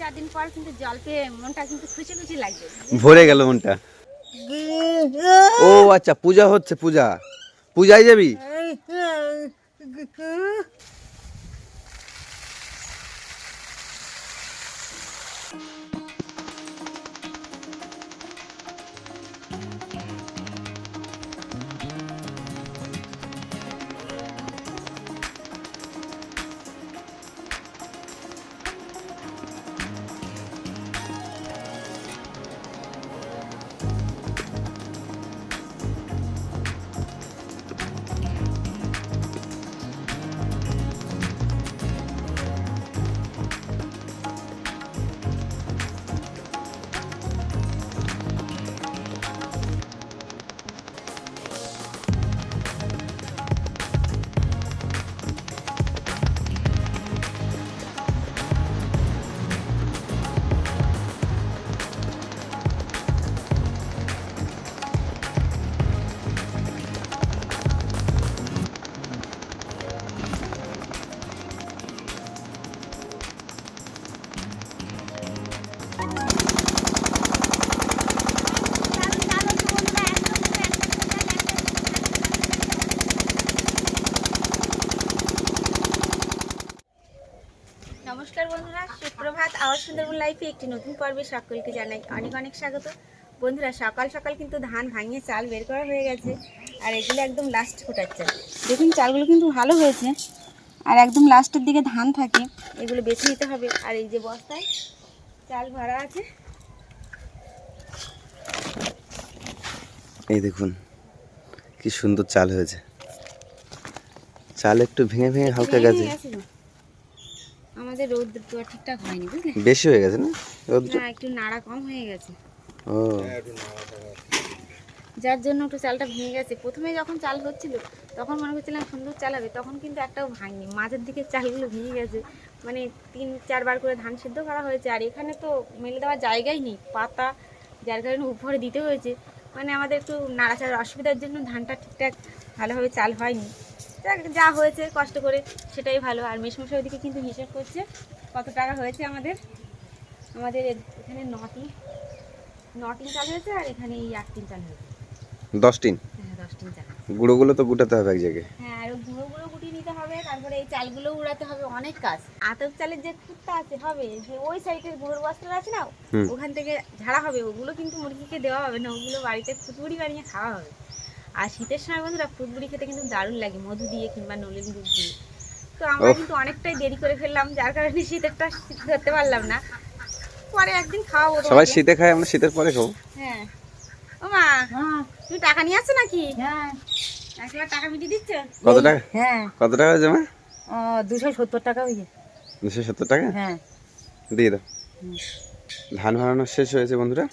চার দিন পর কিন্তু জল পেয়ে মনটা কিন্তু খুশি খুশি লাগবে ভরে গেল মনটা। ও আচ্ছা পূজা হচ্ছে পূজা। পূজায় যাবি? নমস্কার বন্ধুরা সুপ্রভাত। আওয়াজ সুন্দরবন লাইফে একটি নতুন পর্বে সকলকে জানাই অনেক অনেক স্বাগত। বন্ধুরা সকাল সকাল কিন্তু ধান ভাঙিয়ে চাল বের করা হয়ে গেছে আর এগুলো একদম লাস্ট ফোটাচ্ছে দেখুন চালগুলো কিন্তু ভালো হয়েছে আর একদম লাস্টের দিকে ধান থাকে এগুলো বেছে নিতে হবে। আর এই যে বস্তায় চাল ভরা আছে। এই দেখুন কি সুন্দর চাল হয়েছে। চাল একটু ভেঙে ভেঙে হালকা গেছে। আমাদের রোদ তো আর ঠিকঠাক হয়নি বুঝলে? বেশি হয়ে গেছে না? রৌদ্র না একটু নাড়া কম হয়ে গেছে। ও। যার জন্য একটু চালটা ভেঙে গেছে। প্রথমে যখন চাল হচ্ছিল তখন মনে করছিলাম সুন্দর চাল হবে তখন কিন্তু একটাও ভাঙনি। মাঝের দিকে চালগুলো ভেঙে গেছে। মানে তিন চারবার করে ধান সিদ্ধ করা হয়েছে আর এখানে তো মেলে দেওয়ার জায়গাই নেই। পাতা যার কারণে উপরে দিতে হয়েছে। মানে আমাদের একটু নাড়াচাড়ার অসুবিধার জন্য ধানটা ঠিকঠাক ভালোভাবে চাল হয়নি। যা হয়েছে কষ্ট করে সেটাই ভালো। আর মেশমশাই ওদিকে কিন্তু হিসেব করছে কত টাকা হয়েছে আমাদের। আমাদের এখানে নটি নটিন চাল হয়েছে আর এখানে এই আট তিন চাল হয়েছে। দশ টিন হ্যাঁ দশ চাল। গুঁড়োগুলো তো গুটাতে হবে এক জায়গায়। হ্যাঁ আর গুঁড়ো গুঁড়ো গুটিয়ে নিতে হবে তারপরে এই চালগুলো উড়াতে হবে অনেক কাজ। আতপ চালের যে খুঁটটা আছে হবে যে ওই সাইডের গুঁড়োর বস্তা আছে না ওখান থেকে ঝাড়া হবে ওগুলো কিন্তু মুরগিকে দেওয়া হবে না ওগুলো বাড়িতে ফুটবুড়ি বানিয়ে খাওয়া হবে। আর শীতের সময় বন্ধুরা ফুটবুড়ি খেতে কিন্তু দারুণ লাগে মধু দিয়ে কিংবা নলিন দুধ দিয়ে। তো আমরা কিন্তু অনেকটাই দেরি করে ফেললাম যার কারণে শীতেরটা শীত ধরতে পারলাম না। পরে একদিন খাওয়াবো সবাই শীতে খায় আমরা শীতের পরে খাব। হ্যাঁ। ও মা তুমি টাকা নিয়ে আসছো নাকি? হ্যাঁ। একবার টাকা মিটিয়ে দিচ্ছ? কত টাকা? হ্যাঁ। কত টাকা জমা দুশো সত্তর টাকা হয়েছে। দুশো সত্তর টাকা? হ্যাঁ। দিয়ে দাও। ধান ভাড়ানো শেষ হয়েছে বন্ধুরা।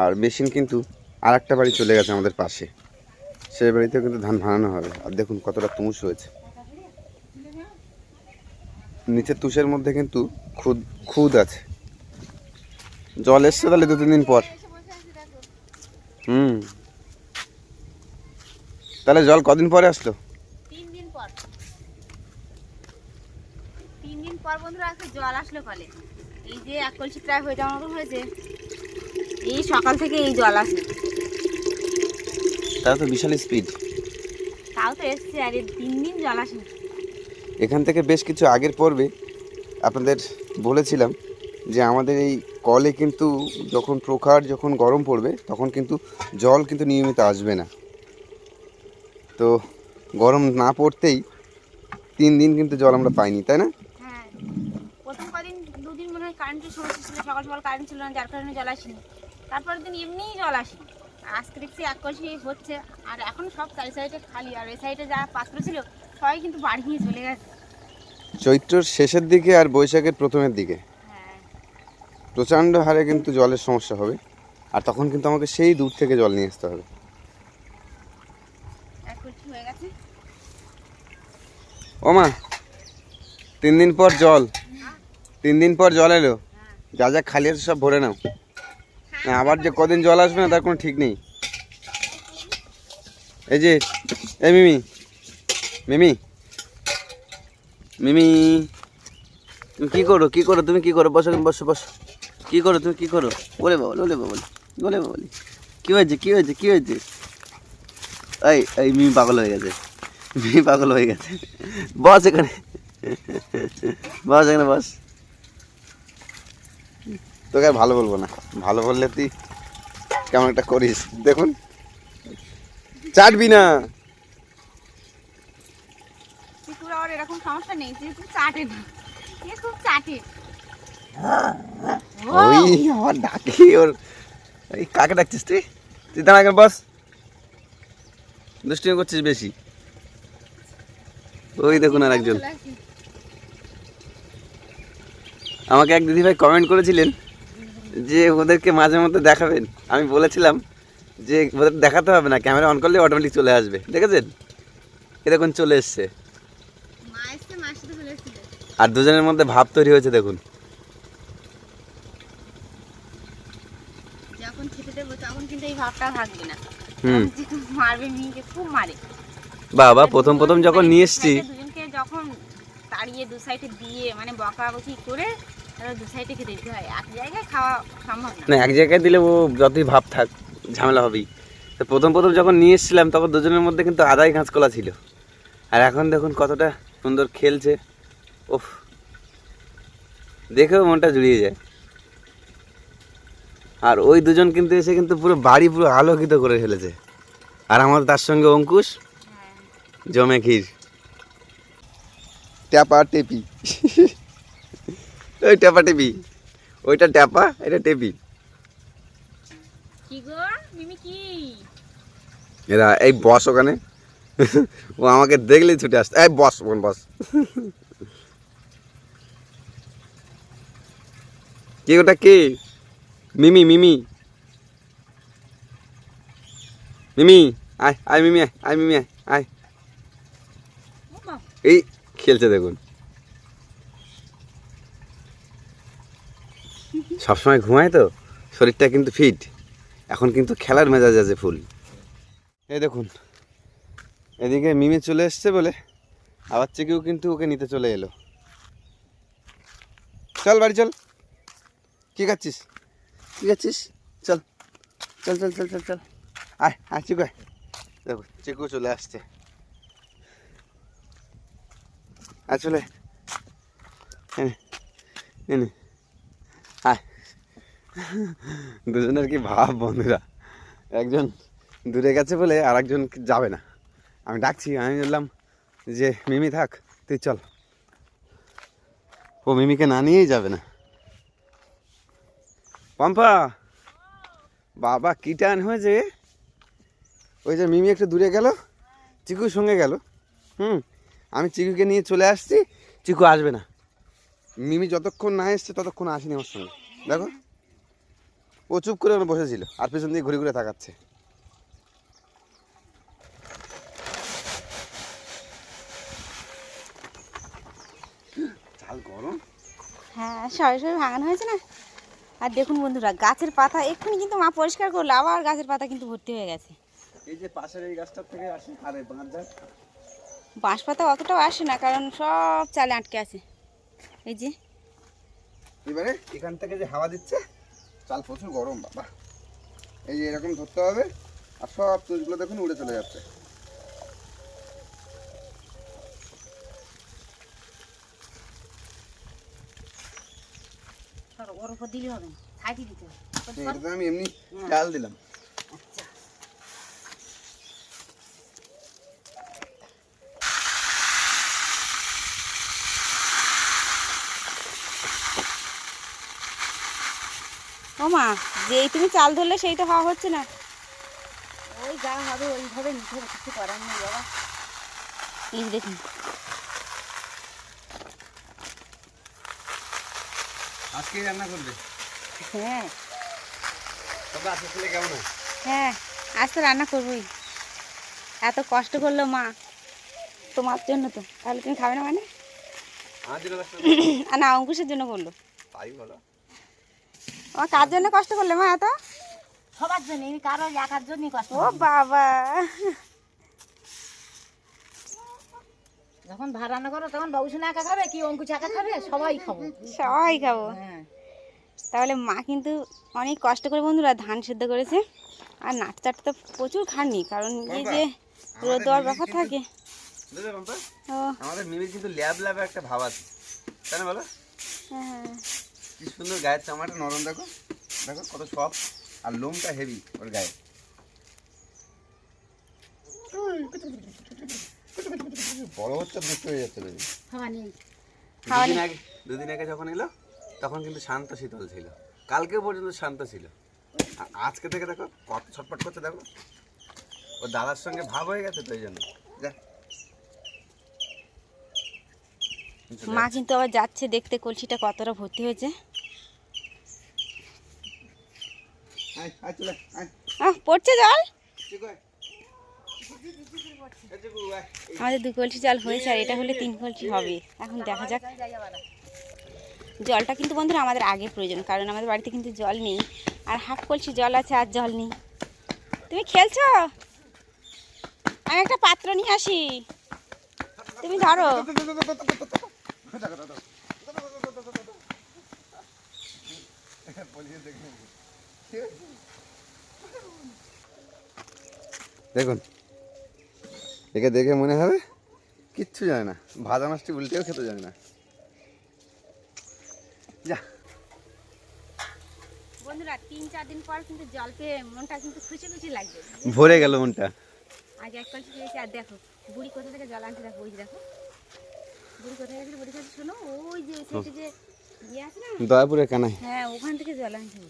আর মেশিন কিন্তু আর একটা বাড়ি চলে গেছে আমাদের পাশে। সেই বাড়িতেও কিন্তু ধান ভাড়ানো হবে। আর দেখুন কতটা তুষ হয়েছে। নিচের তুষের মধ্যে কিন্তু খুদ খুদ আছে। জল এসছে তাহলে দু তিন দিন পর। হুম। তাহলে জল কদিন পরে আসলো? জল আসলো এই যে এক কলসি প্রায় হয়ে যাওয়ার মতো হয়েছে। এই সকাল থেকে এই জল আসে তাহলে তো বিশাল স্পিড তাও তো এসছে আর তিন দিন জল এখান থেকে বেশ কিছু আগের পর্বে আপনাদের বলেছিলাম যে আমাদের এই কলে কিন্তু যখন প্রখার যখন গরম পড়বে তখন কিন্তু জল কিন্তু নিয়মিত আসবে না। তো গরম না পড়তেই তিন দিন কিন্তু জল আমরা পাইনি তাই না? হ্যাঁ প্রথম কদিন দুদিন মনে হয় কারেন্টের সমস্যা ছিল সকাল সকাল কারেন্ট ছিল না যার কারণে জল আসেনি। তারপরের দিন এমনিই জল আসেনি আজকে দেখছি এক কলসি হচ্ছে। আর এখন সব চারি সাইডে খালি আর এই সাইডে যা পাত্র ছিল সবাই কিন্তু বাড়ি নিয়ে চলে গেছে। চৈত্রর শেষের দিকে আর বৈশাখের প্রথমের দিকে। হ্যাঁ। প্রচণ্ড হারে কিন্তু জলের সমস্যা হবে। আর তখন কিন্তু আমাকে সেই দূর থেকে জল নিয়ে আসতে হবে। হয়ে ও মা তিন দিন পর জল। তিন দিন পর জল এলো। যা যা খালি আছে সব ভরে নাও। আবার যে কদিন জল আসবে না, তার কোনো ঠিক নেই। এই যে, এই মিমি মিমি মিমি, তুমি কি করো, কী করো, তুমি কী করো, বসো বসো বসো। কী করো, তুমি কী করো? বলে বাবা বলে বাবা বলে বাবা কী হয়েছে কী হয়েছে কী হয়েছে? এই এই মিমি পাগল হয়ে গেছে। মিমি পাগল হয়ে গেছে। বস এখানে। বস এখানে, বস। তোকে আর ভালো বলব না। ভালো বললে তুই কেমন একটা করিস। দেখুন। চাটবি না। এরকম সমস্যা নেই চাটে না। খুব চাটে। ওই আমার ডাকি ওর। এই কাকে ডাকছিস তুই? তুই দাঁড়া এখানে বস। দুষ্টিমি করছিস বেশি। ওই দেখুন আর একজন আমাকে এক দিদিভাই কমেন্ট করেছিলেন। যে ওদেরকে মাঝে মধ্যে দেখাবেন আমি বলেছিলাম যে ওদের দেখাতে হবে না ক্যামেরা অন করলে অটোমেটিক চলে আসবে। দেখেছেন? এ দেখুন চলে এসছে। আর দুজনের মধ্যে ভাব তৈরি হয়েছে দেখুন। যখন খেতে দেবো তখন কিন্তু এই ভাবটা থাকবে না। হুম। মারবে মিহিকে খুব মারে। বাবা প্রথম প্রথম যখন নিয়ে এসছি। যখন তাড়িয়ে দু সাইডে দিয়ে মানে বকাবকি করে হয়? না। না এক জায়গায় দিলে ও যতই ভাব থাক ঝামেলা হবেই। তো প্রথম প্রথম যখন নিয়ে এসেছিলাম তখন দুজনের মধ্যে কিন্তু আদাই কাঁচকলা ছিল। আর এখন দেখুন কতটা সুন্দর খেলছে। ওফ দেখেও মনটা জুড়িয়ে যায়। আর ওই দুজন কিন্তু এসে কিন্তু পুরো বাড়ি পুরো আলোকিত করে ফেলেছে। আর আমার তার সঙ্গে অঙ্কুশ জমে ক্ষীর। ট্যাপা টেপি। ওই ট্যাপা টেপি ওইটা ট্যাপা এটা টেপি এরা এই বস ওখানে। ও আমাকে দেখলেই ছুটে আসছে। এই বস বোন বস। কি ওটা কে? মিমি মিমি। মিমি আয় আয় মিমি আয় আয় মিমি আয় আয়। এই খেলছে দেখুন। সবসময় ঘুমায় তো, শরীরটা কিন্তু ফিট এখন কিন্তু খেলার মেজাজ আছে ফুল। এই দেখুন, এদিকে মিমি চলে এসছে বলে, আবার চেকেও কিন্তু ওকে নিতে চলে এলো। চল বাড়ি, চল। কি খাচ্ছিস? কি খাচ্ছিস? চল চল চল চল চল চল। আয় আয় চিকু আয়। দেখো চিকু চলে আসছে। আসলে এনে এনে। আয় দুজনের কি ভাব বন্ধুরা? একজন দূরে গেছে বলে আর একজন যাবে না। আমি ডাকছি, আমি বললাম যে, মিমি থাক, তুই চল। ও মিমিকে না নিয়েই যাবে না। পম্পা, বাবা কি টান হয়েছে? ওই যে মিমি একটু দূরে গেল, চিকুর সঙ্গে গেল। হুম, আমি চিকুকে নিয়ে চলে আসছি, চিকু আসবে না। মিমি যতক্ষণ না এসছে, ততক্ষণ আসেনি আমার সঙ্গে। দেখো। ও চুপ করে ওখানে বসেছিল আর পেছন দিয়ে ঘুরে ঘুরে তাকাচ্ছে। চাল গরম। হ্যাঁ সবাই সবাই ভাঙানো হয়েছে না? আর দেখুন বন্ধুরা গাছের পাতা এক্ষুনি কিন্তু মা পরিষ্কার করল আবার গাছের পাতা কিন্তু ভর্তি হয়ে গেছে। এই যে পাশের এই গাছটার থেকে আসে আর এই বাঁশ পাতা অতটাও আসে না কারণ সব চালে আটকে আছে। এই যে। এবারে এখান থেকে যে হাওয়া দিচ্ছে চাল প্রচুর গরম বাবা। এই যে এরকম ধরতে হবে আর সব তুষগুলো দেখুন উড়ে চলে যাচ্ছে। ওর উপর দিলে হবে দিতে হবে। এটা তো আমি এমনি চাল দিলাম। ও মা যেই তুমি চাল ধরলে সেইটা হওয়া হচ্ছে না। ওই যা হবে ওইভাবে নিতে হবে কিছু করার নেই বাবা। এই দেখুন। আজকে রান্না করবে? হ্যাঁ। তবে আজকে ছেলে কেমন হ্যাঁ? আজ তো রান্না করবোই। এত কষ্ট করল মা তোমার জন্য তো। তাহলে তুমি খাবে না মানে? আর না অঙ্কুশের জন্য করল তাই বলো। আমার কার জন্য কষ্ট করলে মা এত? সবার জন্য কারও একার জন্যই কষ্ট ও বাবা। যখন ভাত রান্না করো তখন বাবুসোনা একা খাবে কি অঙ্কুশ একা খাবে? সবাই খাব। সবাই খাব। হ্যাঁ। তাহলে মা কিন্তু অনেক কষ্ট করে বন্ধুরা ধান সেদ্ধ করেছে। আর নাট চাটটা তো প্রচুর খাননি কারণ এই যে রোদ দেওয়ার ব্যাপার থাকে। ও। আমাদের মিমির কিন্তু ল্যাব ল্যাব একটা ভাব আছে। তাই না বলো? হ্যাঁ। কি সুন্দর গায়ের চামড়াটা নরম দেখো। দেখো কত সফট আর লোমটা হেভি ওর গায়ে। বড় হচ্ছে বুঝতে হয়ে যাচ্ছে বেবি। দুদিন আগে দুদিন আগে যখন এলো তখন কিন্তু শান্ত শীতল ছিল। কালকে পর্যন্ত শান্ত ছিল। আর আজকে থেকে দেখো কত ছটপট করছে দেখো। ও দাদার সঙ্গে ভাব হয়ে গেছে তো এই জন্য। যা। মা কিন্তু আবার যাচ্ছে দেখতে কলসিটা কতটা ভর্তি হয়েছে আয় আয় চলে আয় আহ পড়ছে জল? আমাদের দু কলসি জল হয়েছে আর এটা হলে তিন কলসি হবে। এখন দেখা যাক। জলটা কিন্তু বন্ধুরা আমাদের আগে প্রয়োজন কারণ আমাদের বাড়িতে কিন্তু জল নেই। আর হাফ কলসি জল আছে আর জল নেই। তুমি খেলছো? আমি একটা পাত্র নিয়ে আসি। তুমি ধরো। দেখুন। একে দেখে মনে হবে কিচ্ছু জানে না। ভাজা মাছটি উল্টেও খেতে জানে না। যা। বন্ধুরা তিন চার দিন পর কিন্তু জল পেয়ে মনটা কিন্তু খুশি খুশি লাগবে। ভরে গেল মনটা। আজ এক কলসি পেয়েছি আর দেখো বুড়ি কোথা থেকে জল আনছে দেখো ওই দেখো। বুড়ি কোথায় গেছিল বুড়ি কাছে শোনো ওই যে সাইডে যে ইয়ে আছে না? দয়াপুরে কানাই হ্যাঁ ওখান থেকে জল আনছে।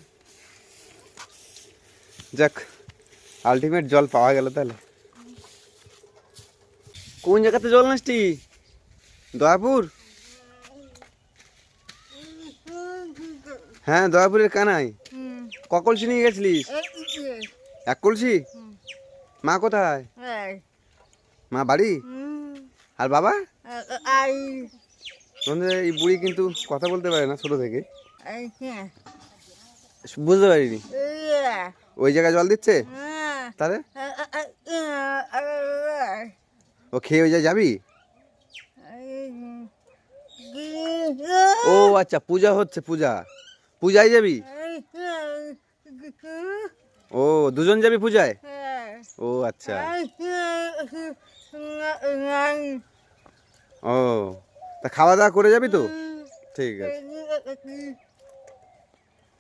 যাক আলটিমেট জল পাওয়া গেল তাহলে। কোন জায়গাতে জল নাসটি দয়াপুর? হ্যাঁ দয়াপুরের কানাই। ক কলসি নিয়ে গেছিলিস? এক কলসি? মা কোথায়? মা বাড়ি? আর বাবা? এই। বুড়ি কিন্তু কথা বলতে পারে না ছোট থেকে। বুঝতে পারিনি। ওই জায়গায় জল দিচ্ছে? তাহলে? ও খেয়ে ওই জায়গায় যাবি? ও আচ্ছা পূজা হচ্ছে পূজা। পূজায় যাবি? ও দুজন যাবি পূজায়? ও আচ্ছা। ও তা খাওয়া দাওয়া করে যাবি তো? ঠিক আছে।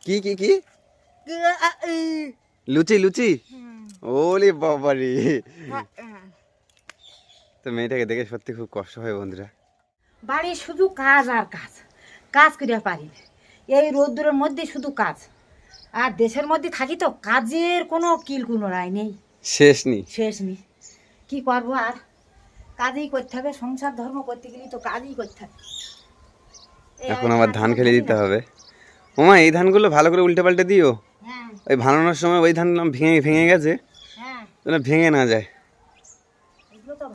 কি কি কি? লুচি লুচি? ওলি বাবারি। তো মেয়েটাকে দেখে সত্যি খুব কষ্ট হয় বন্ধুরা। বাড়ি শুধু কাজ আর কাজ। কাজ করিয়া পারি না। এই রোদ্দুরের মধ্যে শুধু কাজ। আর দেশের মধ্যে থাকি তো কাজের কোনো কিল কোনো রায় নেই। শেষ নেই শেষ নেই কি করব আর? কাজই করতে হবে। সংসার ধর্ম করতে গেলে তো কাজই করতে হবে। এখন আবার ধান খেলে দিতে হবে। ওমা এই ধানগুলো ভালো করে উল্টে পাল্টে দিও। হ্যাঁ। ওই ভাঙানোর সময় ওই ধান ভেঙে ভেঙে গেছে। হ্যাঁ। যেন ভেঙে না যায়।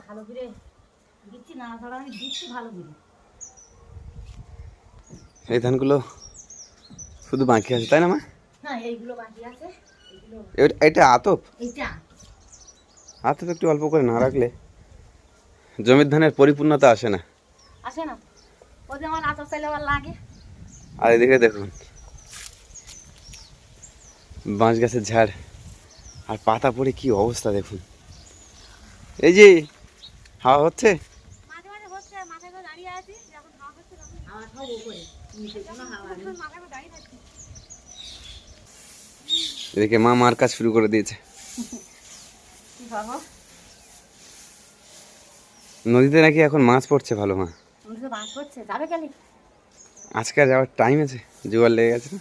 ভালো করে দিচ্ছি না আমি দিচ্ছি ভালো করে। এই ধানগুলো শুধু বাকি আছে তাই না মা? এটা আতপ? আতপ একটু অল্প করে না রাখলে জমির ধানের পরিপূর্ণতা আসে না। আসে না। আমার আচার চাইলে লাগে। আর এদিকে দেখুন। বাঁশ গাছের ঝাড় আর পাতা পড়ে কি অবস্থা দেখুন। এই যে হাওয়া হচ্ছে? এদিকে মা মার কাজ শুরু করে দিয়েছে। নদীতে নাকি এখন মাছ পড়ছে ভালো মা? আজকে যাওয়ার টাইম আছে? জোয়ার লেগে গেছে না?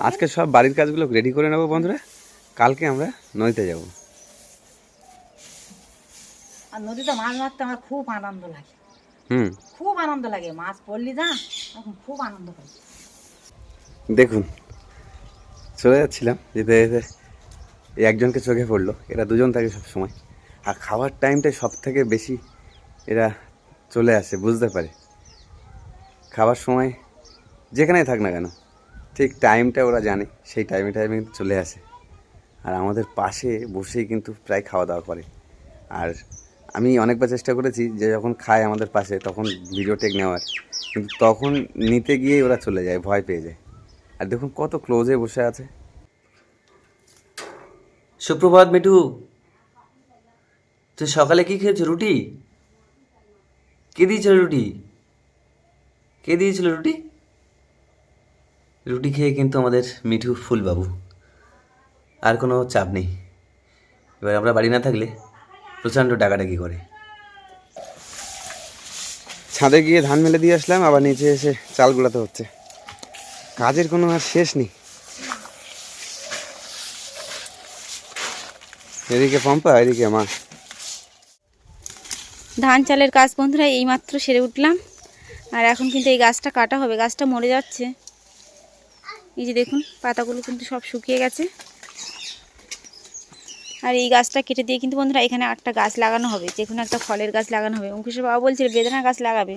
আজকে সব বাড়ির কাজগুলো রেডি করে নেব বন্ধুরা। কালকে আমরা নদীতে যাব। আর নদীতে মাছ মারতে আমার খুব আনন্দ লাগে। হুম। খুব আনন্দ লাগে। মাছ পড়লি না খুব আনন্দ পাই দেখুন চলে যাচ্ছিলাম যেতে যেতে এই একজনকে চোখে পড়ল। এরা দুজন থাকে সব সময় আর খাওয়ার টাইমটাই সব থেকে বেশি এরা চলে আসে বুঝতে পারে। খাবার সময় যেখানেই থাক না কেন, ঠিক টাইমটা ওরা জানে, সেই টাইমে টাইমে কিন্তু চলে আসে। আর আমাদের পাশে বসেই কিন্তু প্রায় খাওয়া দাওয়া করে। আর আমি অনেকবার চেষ্টা করেছি যে যখন খায় আমাদের পাশে, তখন ভিডিও টেক নেওয়ার। কিন্তু তখন নিতে গিয়ে ওরা চলে যায়, ভয় পেয়ে যায়। আর দেখুন কত ক্লোজে বসে আছে। সুপ্রভাত মিঠু, তুই সকালে কি খেয়েছো, রুটি? কে দিয়েছিল রুটি? কে দিয়েছিল রুটি? রুটি খেয়ে কিন্তু আমাদের মিঠু ফুলবাবু। আর কোনো চাপ নেই। এবার আমরা বাড়ি না থাকলে প্রচণ্ড ডাকাডাকি করে। ছাদে গিয়ে ধান মেলে দিয়ে আসলাম আবার নিচে এসে চাল গুলাতে হচ্ছে। কাজের কোনো আর শেষ নেই। এদিকে পম্পা এদিকে মা। ধান চালের কাজ বন্ধুরা এইমাত্র সেরে উঠলাম। আর এখন কিন্তু এই গাছটা কাটা হবে গাছটা মরে যাচ্ছে। এই যে দেখুন পাতাগুলো কিন্তু সব শুকিয়ে গেছে। আর এই গাছটা কেটে দিয়ে কিন্তু বন্ধুরা এখানে একটা গাছ লাগানো হবে যে কোনো একটা ফলের গাছ লাগানো হবে। অঙ্কুশের বাবা বলছিল বেদানা গাছ লাগাবে।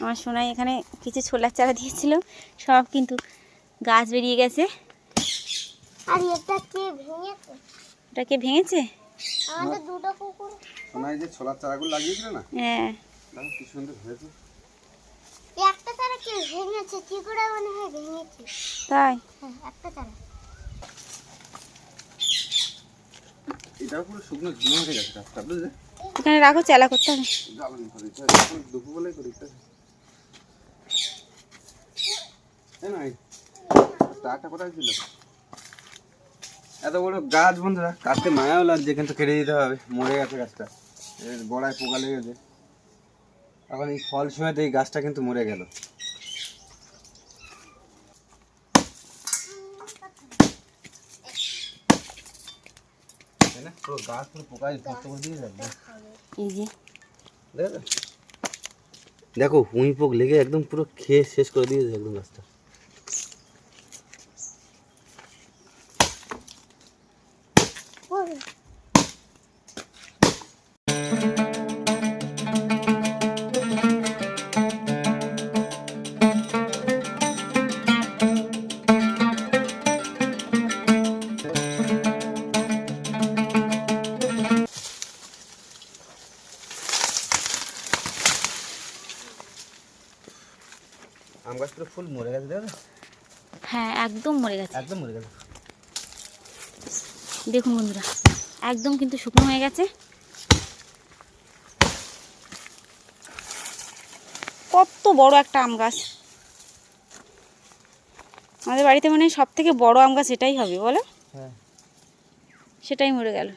আমার সোনাই এখানে কিছু ছোলার চারা দিয়েছিল সব কিন্তু গাছ বেরিয়ে গেছে। আর এটা কে ভেঙেছে? ভেঙেছে? আমাদের দুটো কুকুর। সোনা এই যে ছোলার চারাগুলো লাগিয়েছিল না? হ্যাঁ। কি সুন্দর হয়েছে। ভেঙেছে? কি করে মনে হয় ভেঙেছে? তাই? হ্যাঁ একটা তারা। এটাও পুরো শুকনো ঝুনো হয়ে গেছে গাছটা বুঝলে? এখানে রাখো চেলা করতে হবে। জ্বালানি করে দুপুরবেলায় করে দিতে এই না? এই টাকা কোথায় ছিল? এত বড় গাছ বন্ধুরা কাটতে মায়াও লাগছে কিন্তু কেটে দিতে হবে। মরে গেছে গাছটা। এর গোড়ায় পোকা লেগেছে। এখন এই ফল সময়তে এই গাছটা কিন্তু মরে গেল তাই না? পুরো গাছ পুরো পোকায় ভর্তি করে দিয়ে যাবে এই যে দেখো দেখো উঁই পোক লেগে একদম পুরো খেয়ে শেষ করে দিয়েছে একদম গাছটা আম গাছ পুরো ফুল মরে গেছে দেখো হ্যাঁ একদম মরে গেছে। একদম মরে গেছে। দেখুন বন্ধুরা একদম কিন্তু শুকনো হয়ে গেছে। কত বড় একটা আম গাছ। আমাদের বাড়িতে মানে সব থেকে বড় আম গাছ এটাই হবে বলো? হ্যাঁ। সেটাই মরে গেল।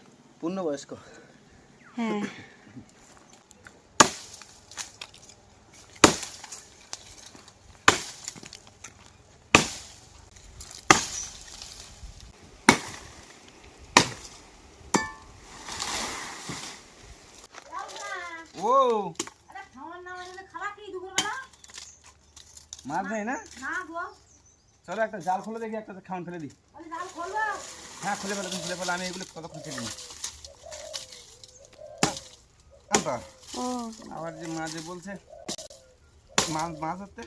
পূর্ণবয়স্ক। হ্যাঁ ও মাছ নেই না? চলো একটা জাল খুলে দেখি একটা খাওয়ান ফেলে দিই। হ্যাঁ খুলে ফেলে তুমি খুলে ফেলে আমি এগুলো কত খুঁজে নিই? আবার যে মাঝে বলছে মাছ মাছ ধরতে?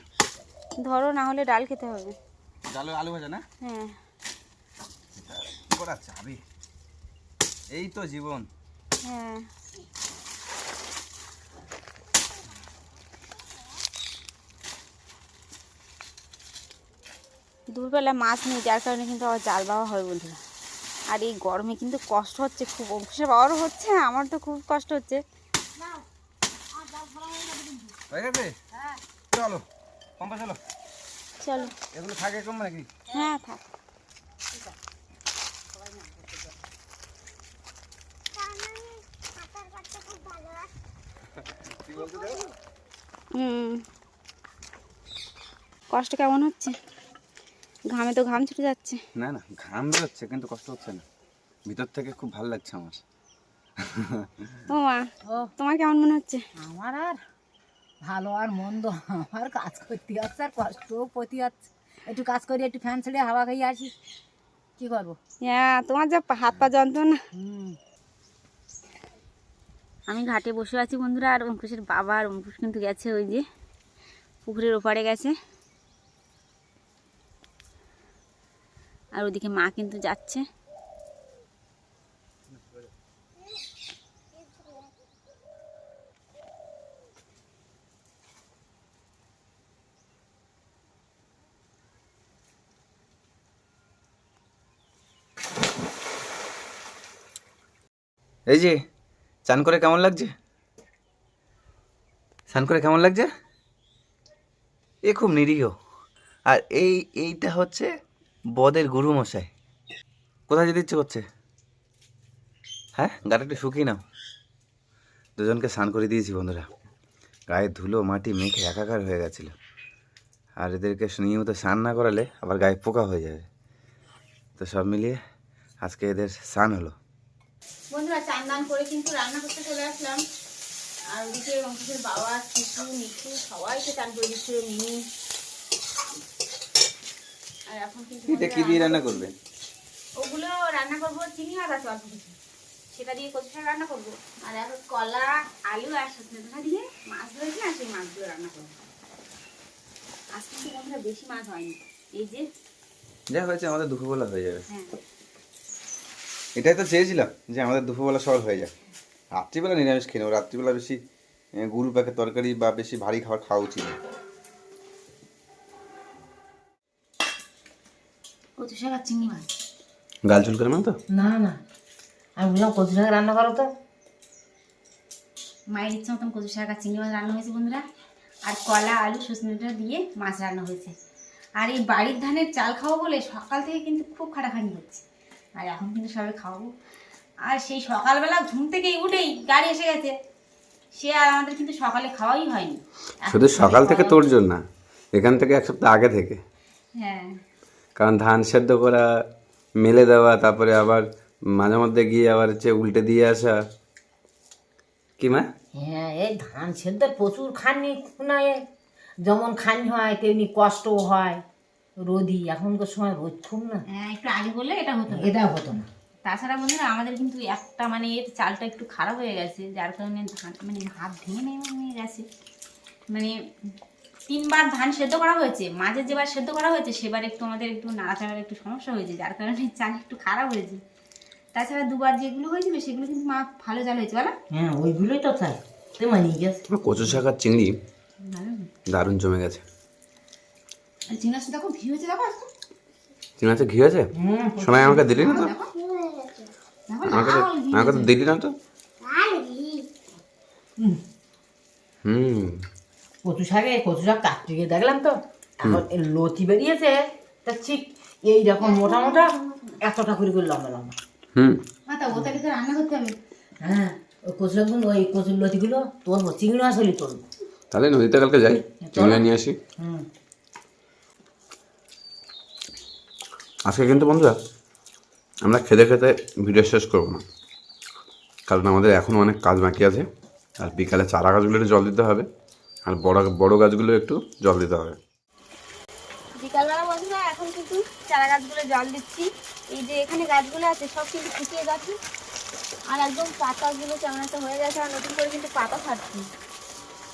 ধরো না হলে ডাল খেতে হবে। জালে আলু ভাজা না? হ্যাঁ। করা যাবে। এই তো জীবন। হ্যাঁ। দুপুরবেলা মাছ নেই যার কারণে কিন্তু আবার জাল বাওয়া হয় বন্ধুরা। আর এই গরমে কিন্তু কষ্ট হচ্ছে খুব অঙ্কুশের বাবারও হচ্ছে আমার তো খুব কষ্ট হচ্ছে। চলো চলো। চলো। এগুলো থাকে কম নাকি? হ্যাঁ থাক। কষ্ট কেমন হচ্ছে? ঘামে তো ঘাম ছুটে যাচ্ছে। না না ঘাম বেরোচ্ছে কিন্তু কষ্ট হচ্ছে না। ভিতর থেকে খুব ভালো লাগছে আমার। ও মা ও তোমার কেমন মনে হচ্ছে? আমার আর ভালো আর মন্দ আমার কাজ করতে হচ্ছে আর কষ্টও পতি হচ্ছে। একটু কাজ করি একটু ফ্যান ছেড়ে হাওয়া খাইয়ে আসি। কি করব? হ্যাঁ তোমার যা হাত পা যন্ত্রণা। আমি ঘাটে বসে আছি বন্ধুরা আর অঙ্কুশের বাবা আর অঙ্কুশ কিন্তু গেছে ওই যে পুকুরের ওপারে গেছে। আর ওদিকে মা কিন্তু যাচ্ছে। এই যে, চান করে কেমন লাগছে? স্নান করে কেমন লাগছে? এ খুব নিরীহ। আর এই, এইটা হচ্ছে বদের গুরু মশাই কোথায় যেতে ইচ্ছে করছে? হ্যাঁ গাটা একটু শুকিয়ে নাও। দুজনকে স্নান করে দিয়েছি, বন্ধুরা। গায়ে ধুলো, মাটি মেখে একাকার হয়ে গেছিল। আর এদেরকে নিয়মিত স্নান না করালে আবার গায়ে পোকা হয়ে যাবে। তো সব মিলিয়ে আজকে এদের স্নান হলো। বন্ধুরা, চান দান করে কিন্তু রান্না করতে চলে আসলাম। আর ওদিকে বাবা, শিশু, মিঠু সবাইকে চান করে দিচ্ছিল মিনি আর এখন কিন্তু এটা কি দিয়ে রান্না করবে? ওগুলো রান্না করব চিনি মাছ আছে অল্প কিছু সেটা দিয়ে কচু শাক রান্না করব। আর এখন কলা আলু আর সজনে দিয়ে মাছ ধরেছি না সেই মাছগুলো রান্না করব। আজকে কিন্তু বন্ধুরা বেশি মাছ হয়নি। এই যে যা হয়েছে আমাদের দুপুরবেলা হয়ে যাবে। হ্যাঁ। এটাই তো চেয়েছিলাম যে আমাদের দুপুরবেলা সকাল হয়ে যায় রাত্রিবেলা নিরামিষ খেয়ে নেব। রাত্রিবেলা বেশি গুরু প্যাকের তরকারি বা বেশি ভারী খাবার খাওয়া উচিত কচু শাক আর চিংড়ি মাছ। গাল চুল করে তো না না। আমি বললাম কচু শাক রান্না করো তো। মায়ের ইচ্ছা মতন কচু শাক আর চিংড়ি মাছ রান্না হয়েছে বন্ধুরা। আর কলা আলু সজনেটা দিয়ে মাছ রান্না হয়েছে। আর এই বাড়ির ধানের চাল খাওয়া বলে সকাল থেকে কিন্তু খুব খাটাখানি হচ্ছে আর এখন কিন্তু সবাই খাওয়াবো আর সেই সকালবেলা ঘুম থেকে উঠেই গাড়ি এসে গেছে। সে আর আমাদের কিন্তু সকালে খাওয়াই হয়নি। শুধু সকাল থেকে তোর জন্য এখান থেকে এক সপ্তাহ আগে থেকে। হ্যাঁ। কারণ ধান সেদ্ধ করা মেলে দেওয়া তারপরে আবার মাঝে মধ্যে গিয়ে আবার হচ্ছে উল্টে দিয়ে আসা। কি মা? হ্যাঁ এই ধান সেদ্ধ প্রচুর খানি না এ। যেমন খানি হয় তেমনি কষ্টও হয় রোদি এখনকার সময় রোদ খুব না? হ্যাঁ একটু আগে বললে এটা হতো এটা হতো না। তাছাড়া বন্ধুরা আমাদের কিন্তু একটা মানে এর চালটা একটু খারাপ হয়ে গেছে যার কারণে ধান মানে হাত ভেঙে নেমে গেছে। মানে তিনবার ধান সেদ্ধ করা হয়েছে মাঝে যেবার সেদ্ধ করা হয়েছে সেবার একটু আমাদের একটু নাড়াচাড়ার একটু সমস্যা হয়েছে যার কারণে চাল একটু খারাপ হয়েছে। তাছাড়া দুবার যেগুলো হয়েছিল সেগুলো কিন্তু মা ভালো চাল হয়েছে বলো। হ্যাঁ ওইগুলোই তো তাই তো মানিয়ে গেছে। কচু শাক আর চিংড়ি দারুণ। জমে গেছে। চিংড়া শুধু দেখো ঘি হয়েছে দেখো আজকে। ঘি আছে হুম শোনায় আমাকে দিলি না তো? দেখো। আমাকে তো- আমাকে তো দিলি না তো? হুম। কচু শাকে কচু শাক কাটতে গিয়ে দেখলাম তো। এখন লতি বেরিয়েছে তা ঠিক এইরকম মোটা মোটা এতটা করে করে লম্বা লম্বা। হুম। মা ওটাকে তো রান্না করতে হবে? হ্যাঁ ওই কচু শাকগুলো ওই কচুর লতিগুলো তোলবো চিংড়ি মাছ হলে তোলবো তাহলে নদীতে কালকে যাই চিংড়ি নিয়ে আসি। হুম। আজকে কিন্তু বন্ধুরা আমরা খেতে খেতে ভিডিও শেষ করব না। কারণ আমাদের এখনও অনেক কাজ বাকি আছে আর বিকালে চারা গাছগুলো জল দিতে হবে। আর বড় বড় গাছগুলো একটু জল দিতে হবে। বিকালবেলা বন্ধুরা এখন কিন্তু চারা গাছগুলো জল দিচ্ছি। এই যে এখানে গাছগুলো আছে সব কিন্তু শুকিয়ে গেছে। আর একদম পাতাগুলো কেমন একটা হয়ে গেছে আর নতুন করে কিন্তু পাতা ছাড়ছি।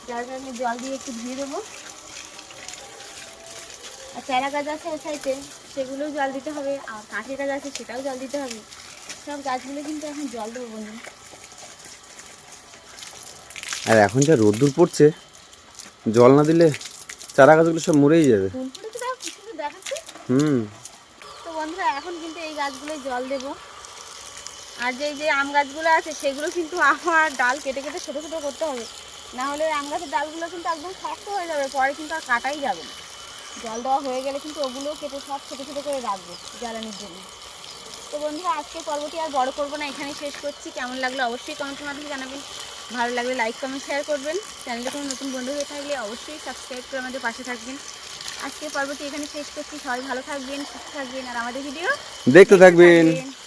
যার কারণে জল দিয়ে একটু ধুয়ে দেবো। আর চারা গাছ আছে সাইডে সেগুলোও জল দিতে হবে। আর কাঠের গাছ আছে সেটাও জল দিতে হবে। সব গাছগুলো কিন্তু এখন জল দেবো বন্ধু। আর এখন যা রোদ্দুর পড়ছে জল না দিলে চারা গাছগুলো সব মরেই যাবে। হুম। তো বন্ধুরা এখন কিন্তু এই গাছগুলোয় জল দেবো। আর যে যে আম গাছগুলো আছে সেগুলো কিন্তু আমার ডাল কেটে কেটে ছোটো ছোটো করতে হবে। না হলে আম গাছের ডালগুলো কিন্তু একদম শক্ত হয়ে যাবে পরে কিন্তু আর কাটাই যাবে না। জল দেওয়া হয়ে গেলে কিন্তু ওগুলো কেটে সব ছোটো ছোটো করে রাখব জ্বালানির জন্য। তো বন্ধুরা আজকে পর্বটি আর বড় করব না এখানেই শেষ করছি। কেমন লাগল অবশ্যই কমেন্টের মাধ্যমে জানাবেন। ভালো লাগলে লাইক কমেন্ট শেয়ার করবেন। চ্যানেলে কোনো নতুন বন্ধু হয়ে থাকলে অবশ্যই সাবস্ক্রাইব করে আমাদের পাশে থাকবেন। আজকে পর্বটি এখানে শেষ করছি। সবাই ভালো থাকবেন সুস্থ থাকবেন আর আমাদের ভিডিও দেখতে থাকবেন। থাকবেন।